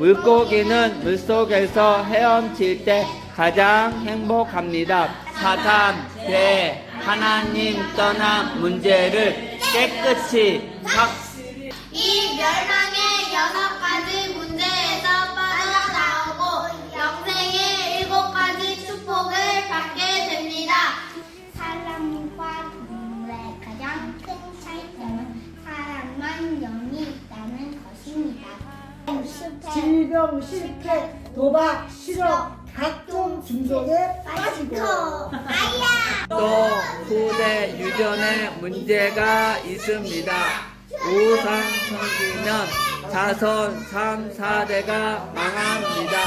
물고기는 물속에서 헤엄칠 때 가장 행복합니다. 사단, 배, 하나님 떠난 문제를 깨끗이 확이 멸망의 여섯 질병, 실패, 도박, 실업, 각종 중독에 빠지고 아야! 또 후대 유전에 문제가 있습니다. 우상 섬기면 자손 3, 4대가 망합니다.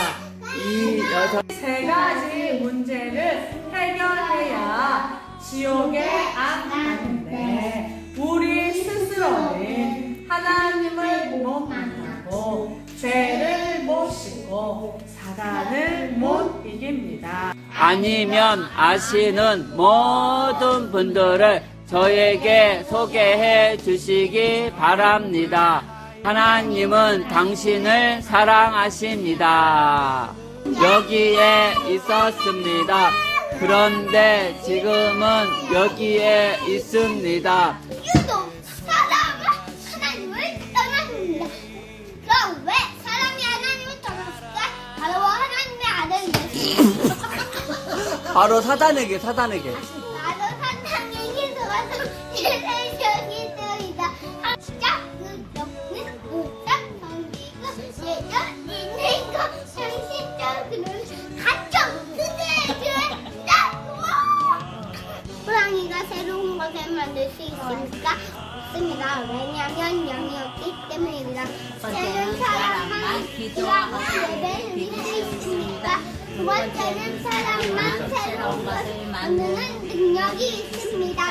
이 여섯 세 가지 문제를 해결해야 지옥에 안 가는데 우리 스스로는 하나님을 못 만나고 죄를 사단을 못 이깁니다. 아니면 아시는 모든 분들을 저에게 소개해 주시기 바랍니다. 하나님은 당신을 사랑하십니다. 여기에 있었습니다. 그런데 지금은 여기에 있습니다. 유독 사람은 하나님을 떠났습니다. 그럼 왜 바로 사단에게, 사단에게. 바로 들어가서 세상이 되어있다. 학자, 의적는 우상, 성기고 예전 있는 거 현실적으로 가정 그대들 호랑이가 새로운 것을 만들 수 있습니까? 없습니다. 왜냐하면 영이 없기 때문입니다. 새로운 사람만 기도하고 예배를. 두 번째는 사람만 새로운 것을 만드는 능력이 있습니다.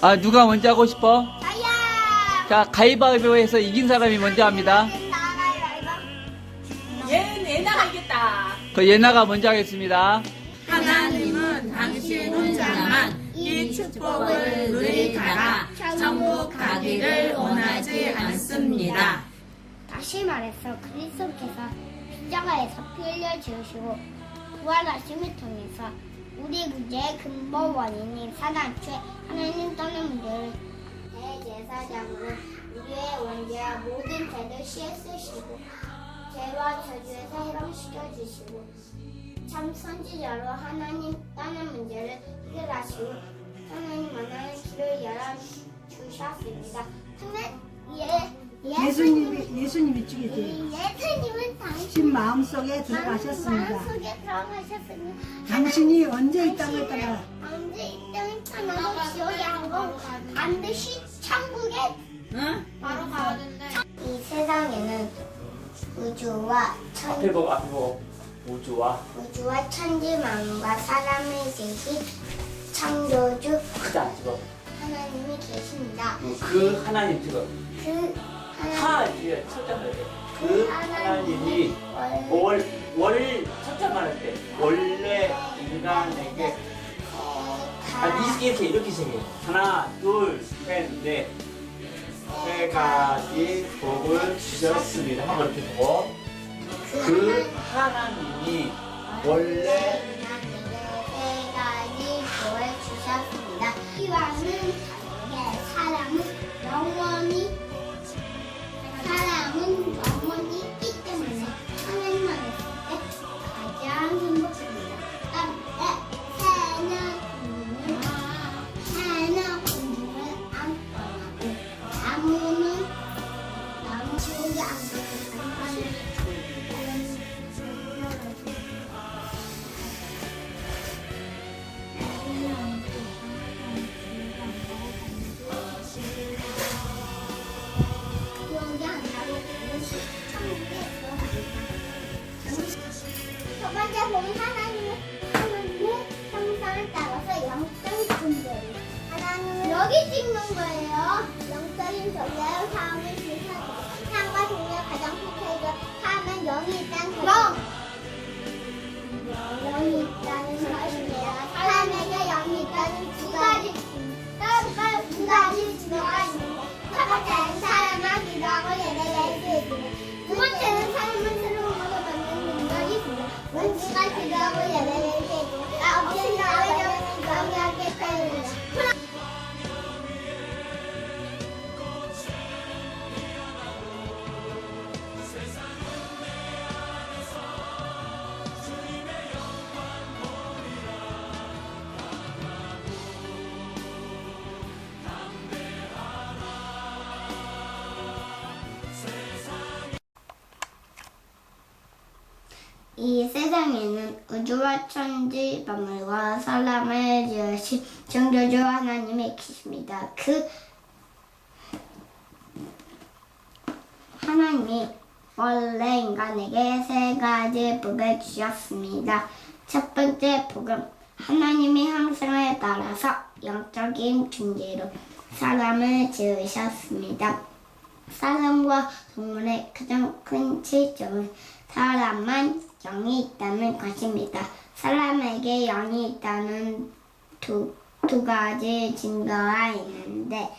아, 누가 먼저 하고 싶어? 나야! 자, 가위바위보에서 이긴 사람이 먼저 합니다. 얘는 애나가 이겼다. 그 예나가 먼저 하겠습니다. 하나님은 당신 혼자만 이 축복을 누리다가 천국 가기를 원하지 않습니다. 다시 말해서 그리스도께서 십자가에서 피 흘려 지으시고 부활하심을 통해서 우리 구제의 근본 원인인 사단죄 하나님 떠는 문제를 대제사장으로 우리의 원죄와 모든 죄를 씻으시고 죄와 저주에서 해방시켜 주시고 참 선지자로 하나님 떠는 문제를 해결하시고 하나님 만나는 길을 열어 주셨습니다. 하나님 예 예수님이 예수님이 죽이지 예수님은 당신 신 마음속에 들어가셨습니다. 마음속에 들어가셨습니다. 당신이 언제 이 땅을 떠나 언제 이 땅을 떠나고 지옥에 반드시 천국에 바로 가야 된대. 이 세상에는 우주와 천 보고, 앞에 보고. 우주와 우주와 천지만물과 사람을 계신 창조주 크다, 지금. 하나님이 계십니다. 그 하나님 지금. 그 하나님 하, 뒤에 첫자 말할 때. 그 하나님이 월, 월, 말할 때. 원래 인간에게 아, 이- 이렇게 이렇게 시작해. 하나, 둘, 셋, 넷. 세 가지 복을 주셨습니다. 한번 이렇게 보고. 그 하나님이 원래 세 가지 복을 주셨습니다. 이와는 사람은 영원히 여기 찍는 거예요. 영적인 전략을 사업을 지선 향과 종류의 가장 포켓을 하면 영이 있다는 거 영이 있다는 것인데요. 사람에게 영이 있다는 두 가지. 따로 따로 두 가지. 진로가 있는데 첫 번째는 사람 천지 만물과 사람을 지으신 창조주 하나님이 계십니다. 그 하나님이 원래 인간에게 세 가지 복을 주셨습니다. 첫 번째 복은 하나님이 항상에 따라서 영적인 존재로 사람을 지으셨습니다. 사람과 동물의 가장 큰 차이점은 사람만 영이 있다는 것입니다. 사람에게 영이 있다는 두, 두 가지 증거가 있는데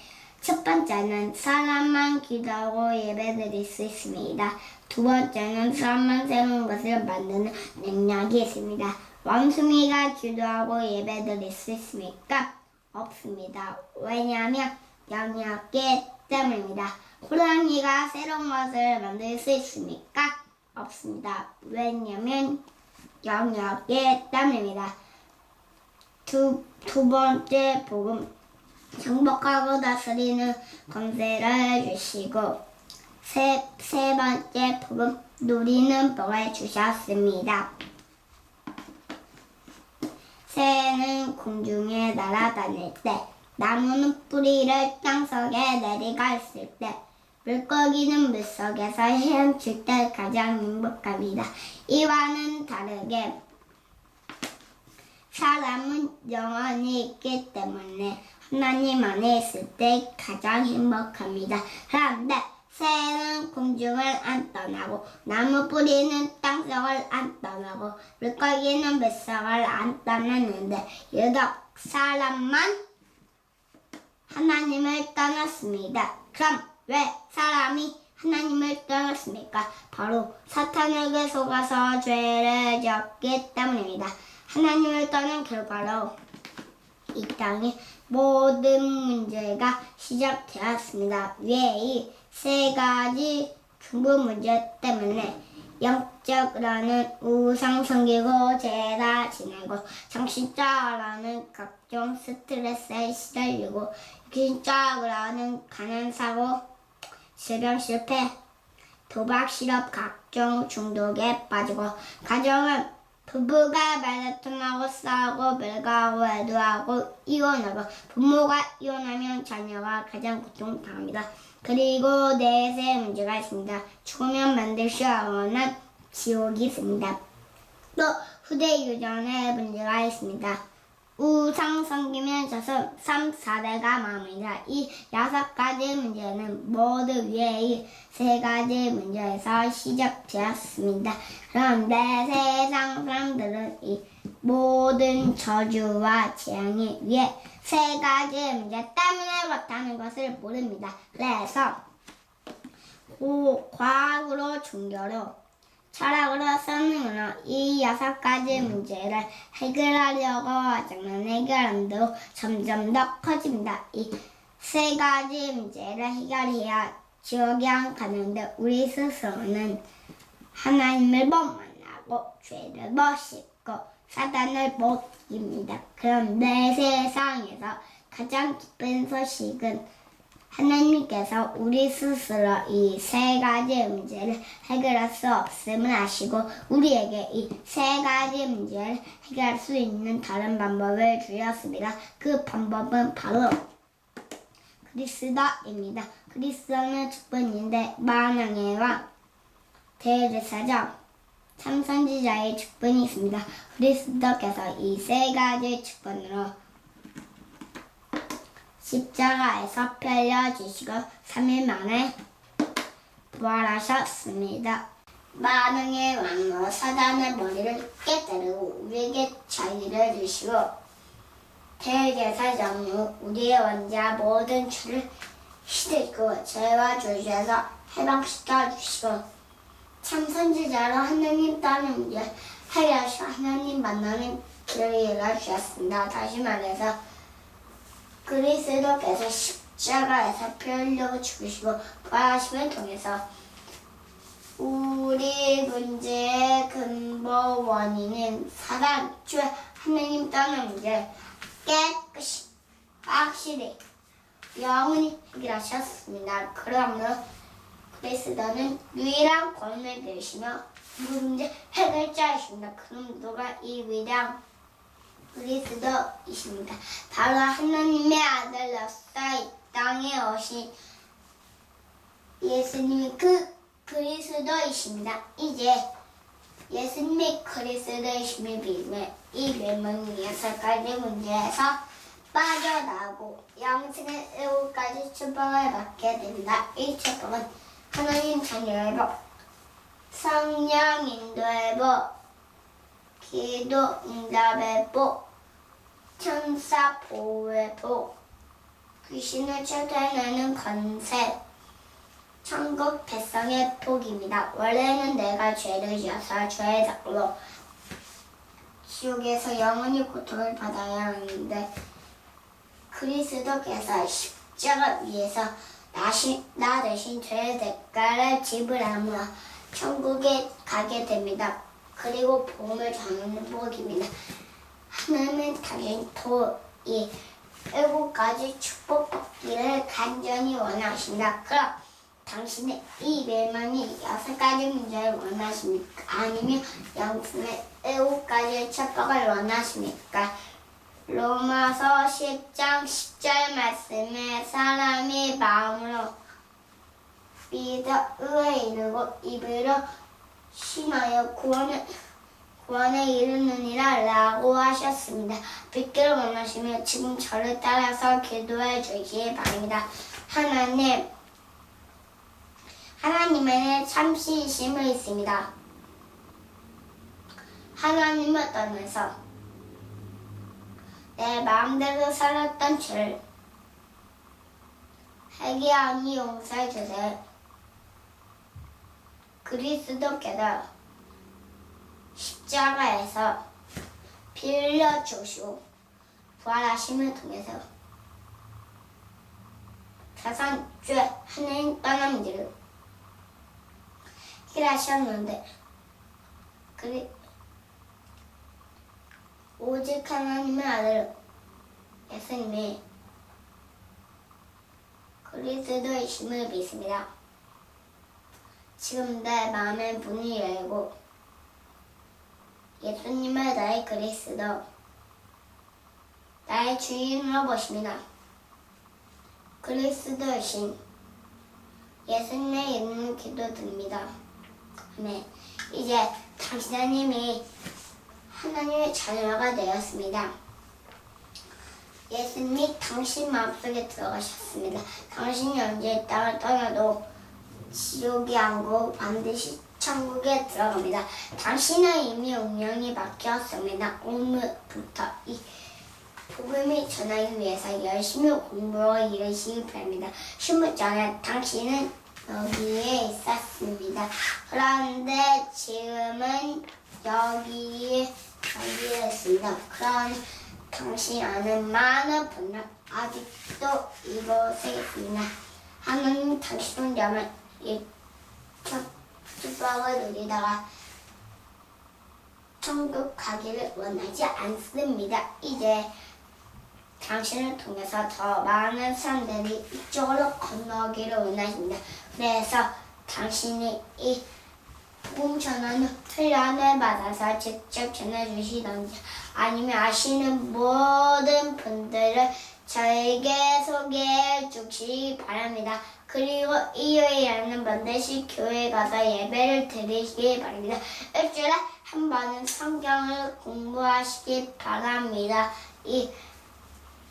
첫 번째는 사람만 기도하고 예배드릴 수 있습니다. 두 번째는 사람만 새로운 것을 만드는 능력이 있습니다. 원숭이가 기도하고 예배드릴 수 있습니까? 없습니다. 왜냐하면 영이 없기 때문입니다. 호랑이가 새로운 것을 만들 수 있습니까? 없습니다. 왜냐하면 영이 없기 때문입니다. 두, 두 번째 복음 정복하고 다스리는 권세를 주시고 세, 세 번째 복음 누리는 복을 주셨습니다. 새는 공중에 날아다닐 때 나무는 뿌리를 땅속에 내려갔을 때 물고기는 물속에서 헤엄칠 때 가장 행복합니다. 이와는 다르게 사람은 영원히 있기 때문에 하나님 안에 있을 때 가장 행복합니다. 그런데 새는 공중을 안 떠나고 나무 뿌리는 땅속을 안 떠나고 물고기는 물속을 안 떠나는데 유독 사람만 하나님을 떠났습니다. 그럼 왜 사람이 하나님을 떠났습니까? 바로 사탄에게 속아서 죄를 지었기 때문입니다. 하나님을 떠난 결과로 이 땅의 모든 문제가 시작되었습니다. 이세 가지 근본 문제 때문에 영적으로는 우상 섬기고 제사 지내고 정신적으로는 각종 스트레스에 시달리고 육신적으로는 가난 사고 질병 실패 도박 실업 각종 중독에 빠지고 가정은 부부가 말다툼하고 싸우고 별거하고 애도하고 이혼하고 부모가 이혼하면 자녀가 가장 고통당합니다. 그리고 넷의 문제가 있습니다. 죽으면 만들 수 없는 지옥이 있습니다. 또 후대 유전의 문제가 있습니다. 우상 섬기면 저서 3, 4대가 마음이다. 이 여섯 가지 문제는 모두 이세 가지 문제에서 시작되었습니다. 그런데 세상 사람들은 이 모든 저주와 재앙이 위에 세 가지 문제 때문에 그렇다는 것을 모릅니다. 그래서 고, 과학으로 종교로 철학으로 성능으로 이 여섯 가지 문제를 해결하려고 하지만 해결 안 되고 점점 더 커집니다. 이 세 가지 문제를 해결해야 지옥에 안 가는데 우리 스스로는 하나님을 못 만나고 죄를 못 씻고 사단을 못 이깁니다. 그런데 세상에서 가장 기쁜 소식은 하나님께서 우리 스스로 이 세 가지 문제를 해결할 수 없음을 아시고 우리에게 이 세 가지 문제를 해결할 수 있는 다른 방법을 주셨습니다. 그 방법은 바로 그리스도입니다. 그리스도는 축분인데 만왕의 왕 대제사장 참선지자의 축분이 있습니다. 그리스도께서 이 세 가지 축분으로 십자가에서 펴려주시고 3일 만에 부활하셨습니다. 만왕의 왕으로 사단의 머리를 깨뜨리고 우리에게 자유를 주시고 대제사장으로 우리의 원자 모든 죄를 씻고 죄와 죄에서 해방시켜 주시고 참 선지자로 하나님 따는 문제 해결하시고 하나님 만나는 길을 열어 주셨습니다. 다시 말해서 그리스도께서 십자가에서 피 흘려 죽으시고 부활하심을 통해서 우리 문제의 근본 원인은 사단, 죄, 하나님 떠는 문제 깨끗이 확실히 영원히 해결하셨습니다. 그러므로 그리스도는 유일한 권을 되시며 문제 해결자이십니다. 그럼 누가 이 위대한 그리스도이십니다. 바로 하나님의 아들로서 이 땅에 오신 예수님이 그 그리스도이십니다. 이제 예수님이 그리스도이심을 믿으면 이 멸망 여섯 가지 문제에서 빠져나오고 영생의 의무까지 축복을 받게 된다. 이 축복은 하나님 자녀의 복, 성령 인도의 복, 기도 응답의 복, 천사 보호의 복, 귀신을 쫓아내는 건세, 천국 백성의 복입니다. 원래는 내가 죄를 지어서 죄의 작로 지옥에서 영원히 고통을 받아야 하는데 그리스도께서 십자가 위에서 나시, 나 대신 죄의 대가를 지불함으로 천국에 가게 됩니다. 그리고 복음을 전하는 복입니다. 하나님은 당신 도이 일곱 가지 축복받기를 간절히 원하신다. 그럼 당신의 이 멸망이 여섯 가지 문제를 원하십니까? 아니면 영생의 일곱 가지 축복을 원하십니까? 로마서 10장 10절 말씀에 사람이 마음으로 믿어 의에 이르고 입으로 심하여 구원을 구 원에 이르느니라 라고 하셨습니다. 믿기를 원하시면 지금 저를 따라서 기도해 주시기 바랍니다. 하나님 하나님에는 참신심을 있습니다. 하나님을 떠나서 내 마음대로 살았던 죄를 회개하니 용서해 주세요. 그리스도께서 십자가에서 피 흘려 주시고 부활하심을 통해서. 가산 죄 하나님 떠난 일을 일하셨는데 그리 오직 하나님의 아들 예수님이 그리스도이심을 믿습니다. 지금 내 마음의 문이 열고 예수님을 나의 그리스도 나의 주인으로 모십니다. 그리스도이신 예수님의 이름으로 기도드립니다. 아멘. 이제 당신님이 하나님의 자녀가 되었습니다. 예수님이 당신 마음속에 들어가셨습니다. 당신이 언제 이 땅을 떠나도 지옥이 아니고 반드시 천국에 들어갑니다. 당신은 이미 운명이 바뀌었습니다. 오늘부터 이 복음을 전하기 위해서 열심히 공부하고 일하시기 바랍니다. 시험 전에 당신은 여기에 있었습니다. 그런데 지금은 여기에 여기에 있습니다. 그런 당신 아는 많은 분들 아직도 이곳에 있습니다. 하나님 당신 혼자만 이 축복을 누리다가 천국 가기를 원하지 않습니다. 이제 당신을 통해서 더 많은 사람들이 이쪽으로 건너기를 원하십니다. 그래서 당신이 이 전하는 훈련을 받아서 직접 전해주시던지 아니면 아시는 모든 분들을 저에게 소개해 주시기 바랍니다. 그리고 일요일에는 반드시 교회 가서 예배를 드리시기 바랍니다. 일주일에 한 번은 성경을 공부하시기 바랍니다. 이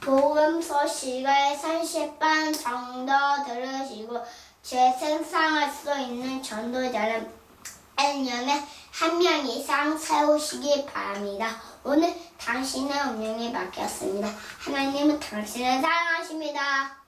복음 소식을 30번 정도 들으시고 제 생상할 수 있는 전도자는 1년에 한 명 이상 세우시기 바랍니다. 오늘 당신의 운명이 바뀌었습니다. 하나님은 당신을 사랑하십니다.